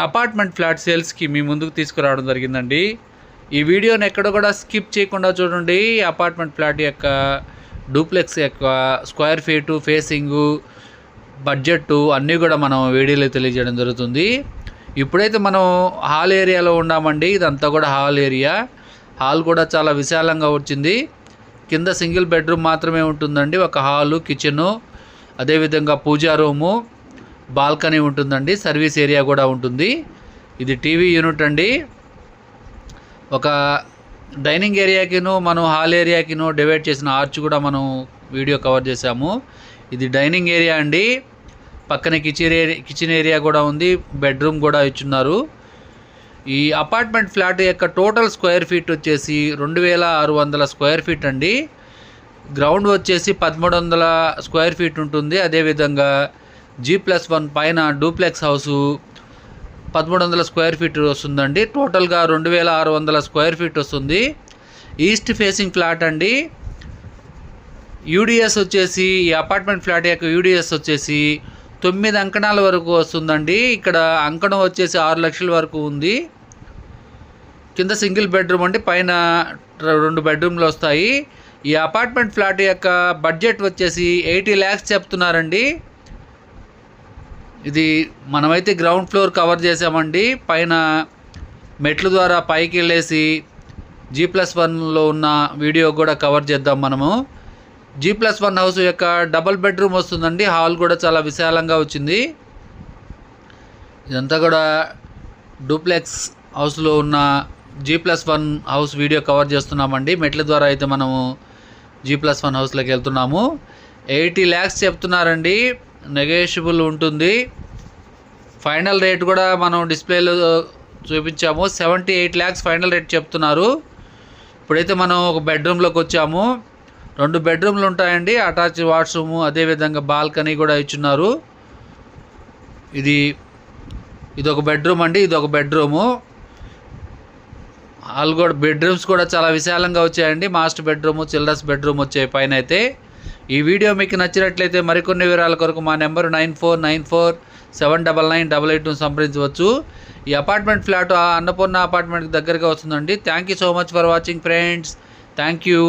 Apartment flat సేల్స్కి మీ ముందుకు తీసుకురావడం జరిగిందండి. ఈ వీడియోని ఎక్కడ కూడా స్కిప్ చేయకుండా చూడండి. అపార్ట్మెంట్ ఫ్లాట్ యొక్క డూప్లెక్స్ యొక్క స్క్వేర్ ఫీటు ఫేసింగు బడ్జెట్ అన్నీ కూడా మనం వీడియోలో తెలియజేయడం జరుగుతుంది. ఇప్పుడైతే మనం హాల్ ఏరియాలో ఉన్నామండి. ఇదంతా కూడా హాల్ ఏరియా. హాల్ కూడా చాలా విశాలంగా వచ్చింది. కింద సింగిల్ బెడ్రూమ్ మాత్రమే ఉంటుందండి. ఒక హాలు కిచెను అదేవిధంగా పూజా రూము. బాల్కనీ ఉంటుందండి సర్వీస్ ఏరియా కూడా ఉంటుంది. ఇది టీవీ యూనిట్ అండి. ఒక డైనింగ్ ఏరియాకిను మనం హాల్ ఏరియాకిను డివైడ్ చేసిన ఆర్చ్ కూడా మనం వీడియో కవర్ చేసాము ఇది డైనింగ్ ఏరియా అండి. పక్కన కిచెన్ ఏరియా కిచెన్ ఏరియా కూడా ఉంది బెడ్రూమ్ కూడా ఇచ్చున్నారు. ఈ అపార్ట్మెంట్ ఫ్లాట్ యొక్క టోటల్ స్క్వేర్ ఫీట్ వచ్చేసి రెండు వేల ఆరు వందల స్క్వేర్ ఫీట్ అండి. గ్రౌండ్ వచ్చేసి పదమూడు వందల స్క్వేర్ ఫీట్ ఉంటుంది. అదేవిధంగా జీ ప్లస్ వన్ పైన డూప్లెక్స్ హౌసు పదమూడు వందల స్క్వేర్ ఫీట్ వస్తుందండి. టోటల్గా రెండు వేల ఆరు వందల స్క్వేర్ ఫీట్ వస్తుంది. ఈస్ట్ ఫేసింగ్ ఫ్లాట్ అండి. యూడిఎస్ వచ్చేసి ఈ అపార్ట్మెంట్ ఫ్లాట్ యొక్క యూడిఎస్ వచ్చేసి తొమ్మిది అంకణాల వరకు వస్తుందండి. ఇక్కడ అంకణం వచ్చేసి ఆరు లక్షల వరకు ఉంది. కింద సింగిల్ బెడ్రూమ్ అండి. పైన రెండు బెడ్రూమ్లు వస్తాయి. ఈ అపార్ట్మెంట్ ఫ్లాట్ యొక్క బడ్జెట్ వచ్చేసి ఎయిటీ ల్యాక్స్ చెప్తున్నారండి. ఇది మనమైతే గ్రౌండ్ ఫ్లోర్ కవర్ చేసామండి పైన మెట్ల ద్వారా పైకి వెళ్ళేసి జీ ప్లస్ వన్లో ఉన్న వీడియో కూడా కవర్ చేద్దాం మనము. జీ ప్లస్ వన్ హౌస్ యొక్క డబల్ బెడ్రూమ్ వస్తుందండి. హాల్ కూడా చాలా విశాలంగా వచ్చింది. ఇదంతా కూడా డూప్లెక్స్ హౌస్లో ఉన్న G plus one house video cover చేస్తున్నామండి. మెట్ల ద్వారా అయితే మనము జీ ప్లస్ వన్ హౌస్లోకి వెళ్తున్నాము. ఎయిటీ ల్యాక్స్ చెప్తున్నారండి. నెగోషియబుల్ ఉంటుంది. ఫైనల్ రేట్ కూడా మనం డిస్ప్లేలో చూపించాము. Seventy eight lakhs final rate చెప్తున్నారు. ఇప్పుడైతే మనం ఒక బెడ్రూమ్లోకి వచ్చాము. రెండు బెడ్రూమ్లు ఉంటాయండి. అటాచ్ వాష్రూము అదేవిధంగా బాల్కనీ కూడా ఇచ్చున్నారు. ఇది ఇది బెడ్రూమ్ అండి. ఇది ఒక బెడ్రూము హాల్ కూడా బెడ్రూమ్స్ కూడా చాలా విశాలంగా వచ్చాయండి. మాస్టర్ బెడ్రూమ్ చిల్డ్రన్స్ బెడ్రూమ్ వచ్చాయి పైన అయితే. ఈ వీడియో మీకు నచ్చినట్లయితే మరికొన్ని వివరాల కొరకు మా number nine four nine four seven double nine double eight సంప్రదించవచ్చు. ఈ అపార్ట్మెంట్ ఫ్లాట్ ఆ అన్నపూర్ణ అపార్ట్మెంట్ దగ్గరగా వస్తుందండి. Thank you so much for watching friends thank you